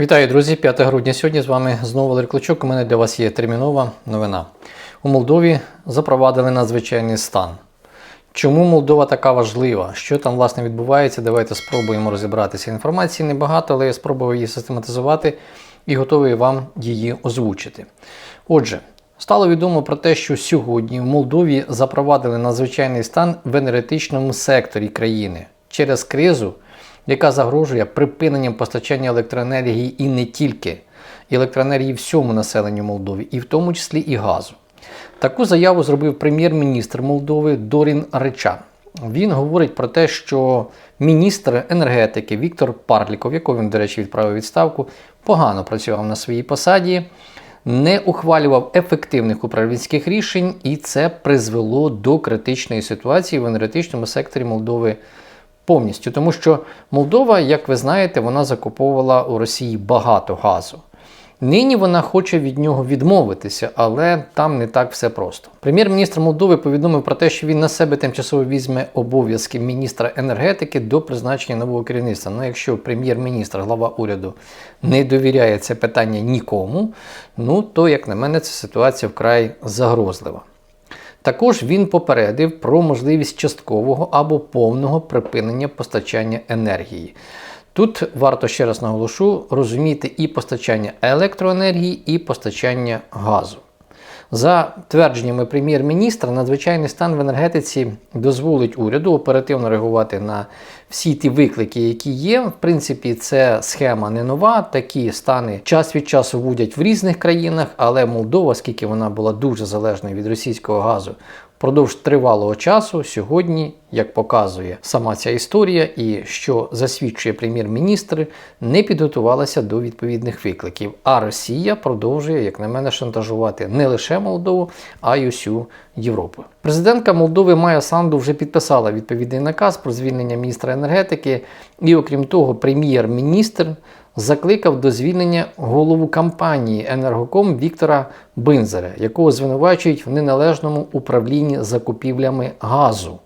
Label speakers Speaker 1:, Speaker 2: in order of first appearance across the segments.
Speaker 1: Вітаю, друзі! 5 грудня сьогодні з вами знову Валерій Клочок. У мене для вас є термінова новина. У Молдові запровадили надзвичайний стан. Чому Молдова така важлива? Що там власне відбувається? Давайте спробуємо розібратися. Інформації небагато, але я спробую її систематизувати і готовий вам її озвучити. Отже, стало відомо про те, що сьогодні в Молдові запровадили надзвичайний стан в енергетичному секторі країни через кризу яка загрожує припиненням постачання електроенергії і не тільки електроенергії всьому населенню Молдови, і в тому числі і газу. Таку заяву зробив прем'єр-міністр Молдови Дорін Речан. Він говорить про те, що міністр енергетики Віктор Парліков, якого він, до речі, відправив відставку, погано працював на своїй посаді, не ухвалював ефективних управлінських рішень, і це призвело до критичної ситуації в енергетичному секторі Молдови повністю. Тому що Молдова, як ви знаєте, вона закуповувала у Росії багато газу. Нині вона хоче від нього відмовитися, але там не так все просто. Прем'єр-міністр Молдови повідомив про те, що він на себе тимчасово візьме обов'язки міністра енергетики до призначення нового керівництва. Ну, якщо прем'єр-міністр, глава уряду не довіряє це питання нікому, ну то, як на мене, ця ситуація вкрай загрозлива. Також він попередив про можливість часткового або повного припинення постачання енергії. Тут варто ще раз наголошу розуміти і постачання електроенергії, і постачання газу. За твердженнями прем'єр-міністра, надзвичайний стан в енергетиці дозволить уряду оперативно реагувати на всі ті виклики, які є. В принципі, це схема не нова. Такі стани час від часу вводять в різних країнах, але Молдова, оскільки вона була дуже залежною від російського газу, Продовж тривалого часу сьогодні, як показує сама ця історія, і що засвідчує прем'єр-міністр, не підготувалася до відповідних викликів. А Росія продовжує, як на мене, шантажувати не лише Молдову, а й усю Європу. Президентка Молдови Майя Санду вже підписала відповідний наказ про звільнення міністра енергетики, і, окрім того, прем'єр-міністр закликав до звільнення голову компанії Енергоком Віктора Бинзера, якого звинувачують в неналежному управлінні закупівлями газу.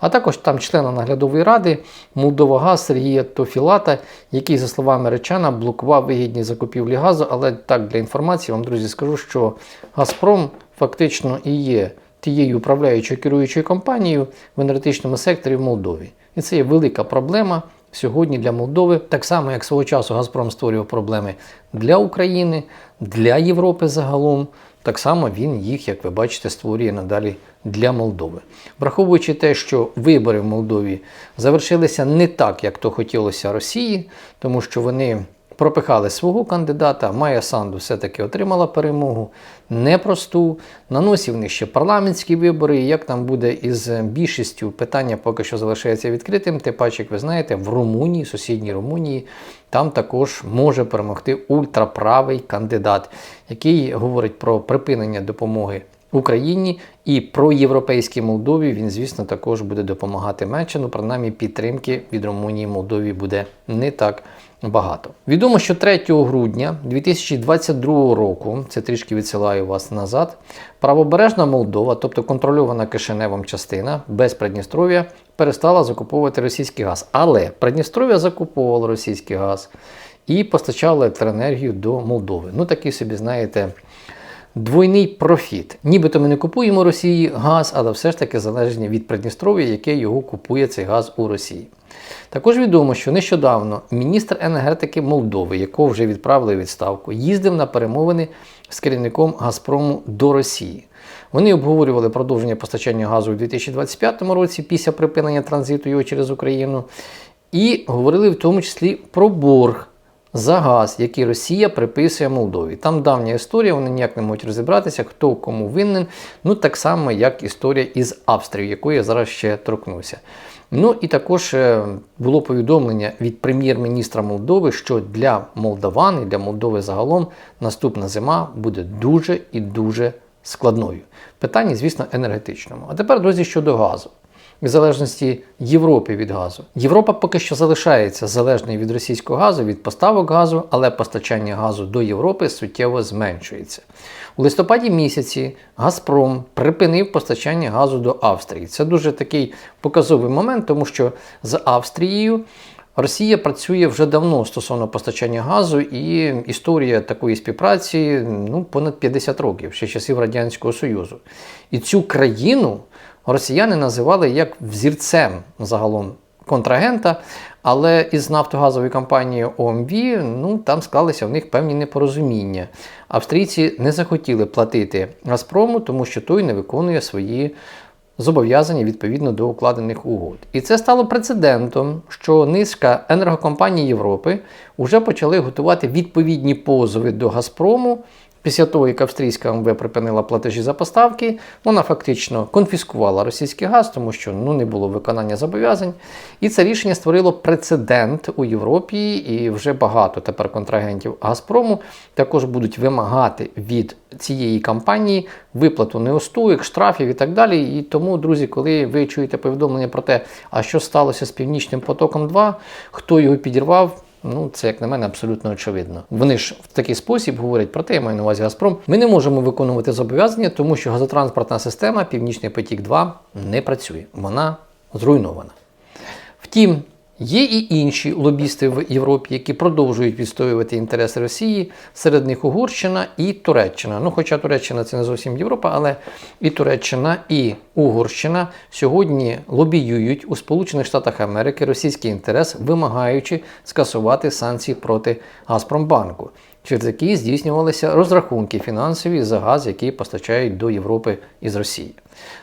Speaker 1: А також там члена наглядової ради Молдовагаз Сергія Тофілата, який, за словами Речана, блокував вигідні закупівлі газу. Але так для інформації вам, друзі, скажу, що Газпром фактично і є тією управляючою керуючою компанією в енергетичному секторі в Молдові. І це є велика проблема сьогодні для Молдови, так само, як свого часу Газпром створював проблеми для України, для Європи загалом. Так само він їх, як ви бачите, створює надалі для Молдови. Враховуючи те, що вибори в Молдові завершилися не так, як то хотілося Росії, тому що вони пропихали свого кандидата. Майя Санду все-таки отримала перемогу непросту. На носі в них ще парламентські вибори. Як там буде із більшістю питання поки що залишається відкритим. Тим паче, як ви знаєте, в Румунії, сусідній Румунії, там також може перемогти ультраправий кандидат, який говорить про припинення допомоги. Україні і про європейській Молдові він, звісно, також буде допомагати менше, ну принаймні підтримки від Румунії Молдові буде не так багато. Відомо, що 3 грудня 2022 року, це трішки відсилаю вас назад, правобережна Молдова, тобто контрольована Кишиневом частина без Придністров'я, перестала закуповувати російський газ. Але Придністров'я закуповувало російський газ і постачало електроенергію до Молдови. Ну, такий собі, знаєте. Двойний профіт. Нібито ми не купуємо Росії газ, але все ж таки залежні від Придністров'я, яке його купує цей газ у Росії. Також відомо, що нещодавно міністр енергетики Молдови, якого вже відправили відставку, їздив на перемовини з керівником Газпрому до Росії. Вони обговорювали продовження постачання газу у 2025 році після припинення транзиту його через Україну, і говорили в тому числі про борг за газ, який Росія приписує Молдові. Там давня історія, вони ніяк не можуть розібратися, хто кому винен. Ну так само, як історія із Австрією, якої я зараз ще торкнуся. Ну і також е, було повідомлення від прем'єр-міністра Молдови, що для Молдаван і для Молдови загалом наступна зима буде дуже і дуже складною. Питання, звісно, енергетичному. А тепер, друзі, щодо газу в залежності Європи від газу. Європа поки що залишається залежною від російського газу, від поставок газу, але постачання газу до Європи суттєво зменшується. У листопаді місяці Газпром припинив постачання газу до Австрії. Це дуже такий показовий момент, тому що з Австрією Росія працює вже давно стосовно постачання газу, і історія такої співпраці ну, понад 50 років, ще часів Радянського Союзу. І цю країну росіяни називали як взірцем загалом контрагента, але із нафтогазовою компанією ОМВ ну, там склалися в них певні непорозуміння. Австрійці не захотіли платити Газпрому, тому що той не виконує свої зобов'язання відповідно до укладених угод. І це стало прецедентом, що низка енергокомпаній Європи вже почали готувати відповідні позови до Газпрому. Після того, як австрійська МВ припинила платежі за поставки, вона фактично конфіскувала російський газ, тому що ну, не було виконання зобов'язань. І це рішення створило прецедент у Європі, і вже багато тепер контрагентів Газпрому також будуть вимагати від цієї компанії виплату неустойок, штрафів і так далі. І тому, друзі, коли ви чуєте повідомлення про те, а що сталося з Північним потоком 2, хто його підірвав. Ну, це, як на мене, абсолютно очевидно. Вони ж в такий спосіб говорять про те, я маю на увазі Газпром. Ми не можемо виконувати зобов'язання, тому що газотранспортна система Північний потік 2 не працює. Вона зруйнована. Втім, є і інші лобісти в Європі, які продовжують відстоювати інтереси Росії. Серед них Угорщина і Туреччина. Ну, хоча Туреччина це не зовсім Європа, але і Туреччина, і Угорщина сьогодні лобіюють у Сполучених Штатах Америки російський інтерес, вимагаючи скасувати санкції проти Газпромбанку, через які здійснювалися розрахунки фінансові за газ, який постачають до Європи із Росії.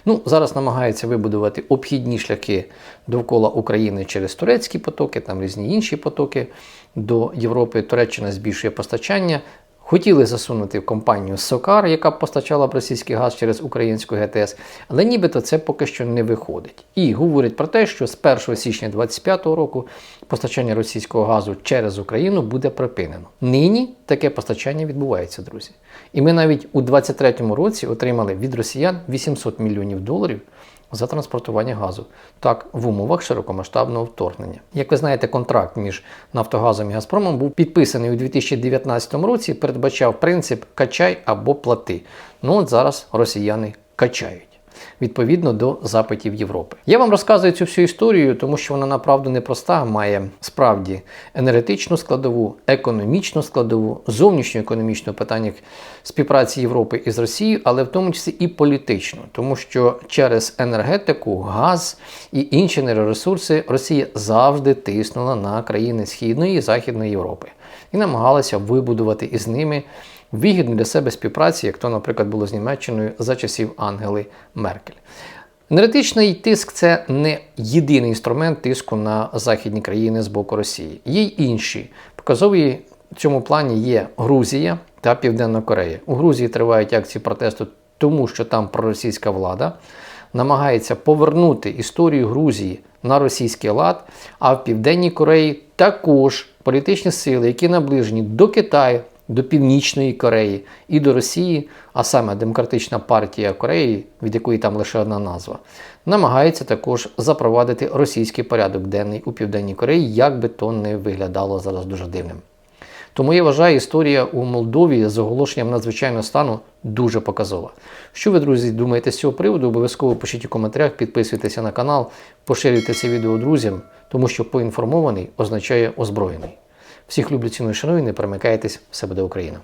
Speaker 1: Ну, зараз намагаються вибудувати обхідні шляхи довкола України через турецькі потоки, там різні інші потоки до Європи. Туреччина збільшує постачання. Хотіли засунути в компанію Сокар, яка постачала б російський газ через українську ГТС, але нібито це поки що не виходить. І говорять про те, що з 1 січня 2025 року постачання російського газу через Україну буде припинено. Нині таке постачання відбувається, друзі. І ми навіть у 2023 році отримали від росіян 800 мільйонів доларів за транспортування газу. Так, в умовах широкомасштабного вторгнення. Як ви знаєте, контракт між Нафтогазом і Газпромом був підписаний у 2019 році. Передбачав принцип качай або плати. Ну от зараз росіяни качають. Відповідно до запитів Європи. Я вам розказую цю всю історію, тому що вона направду непроста, має справді енергетичну складову, економічну складову, зовнішню економічну питання співпраці Європи із Росією, але в тому числі і політичну, тому що через енергетику, газ і інші енергоресурси Росія завжди тиснула на країни Східної і Західної Європи і намагалася вибудувати із ними вигідну для себе співпраці, як то, наприклад, було з Німеччиною за часів Ангели Меркель. Енергетичний тиск це не єдиний інструмент тиску на західні країни з боку Росії. Є й інші. Показові в цьому плані є Грузія та Південна Корея. У Грузії тривають акції протесту, тому що там проросійська влада намагається повернути історію Грузії на російський лад, а в Південній Кореї також політичні сили, які наближені до Китаю, до Північної Кореї і до Росії, а саме Демократична партія Кореї, від якої там лише одна назва, намагається також запровадити російський порядок денний у Південній Кореї, як би то не виглядало зараз дуже дивним. Тому я вважаю, історія у Молдові з оголошенням надзвичайного стану дуже показова. Що ви, друзі, думаєте з цього приводу? Обов'язково пишіть у коментарях, підписуйтеся на канал, поширюйте це відео друзям, тому що поінформований означає озброєний. Всіх люблю ціную шаную, не перемикайтесь, все буде Україна!